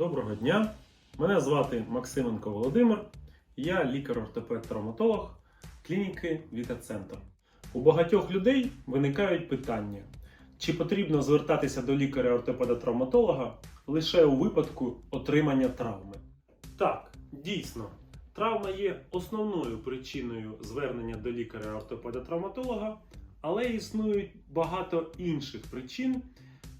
Доброго дня! Мене звати Максименко Володимир. Я лікар-ортопед-травматолог клініки Вітацентр. У багатьох людей виникають питання, чи потрібно звертатися до лікаря-ортопеда-травматолога лише у випадку отримання травми. Так, дійсно, травма є основною причиною звернення до лікаря-ортопеда-травматолога, але існують багато інших причин,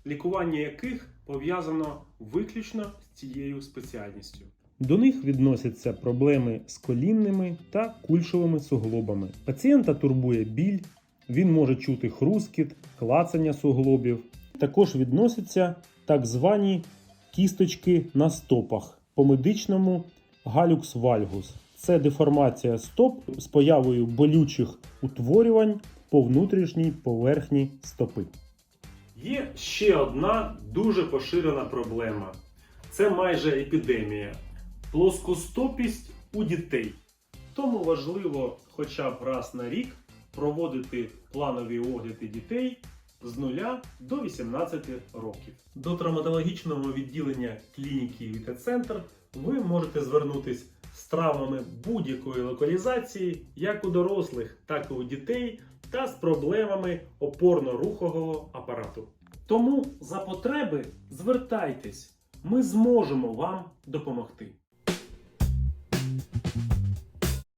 лікування яких пов'язано виключно з цією спеціальністю. До них відносяться проблеми з колінними та кульшовими суглобами. Пацієнта турбує біль, він може чути хрускіт, клацання суглобів. Також відносяться так звані кісточки на стопах по медичному галюкс вальгус. Це деформація стоп з появою болючих утворювань по внутрішній поверхні стопи. Є ще одна дуже поширена проблема. Це майже епідемія. Плоскостопість у дітей. Тому важливо хоча б раз на рік проводити планові огляди дітей з 0 до 18 років. До травматологічного відділення клініки Вітецентр ви можете звернутись з травмами будь-якої локалізації, як у дорослих, так і у дітей, та з проблемами опорно-рухового апарату. Тому за потреби звертайтесь, ми зможемо вам допомогти.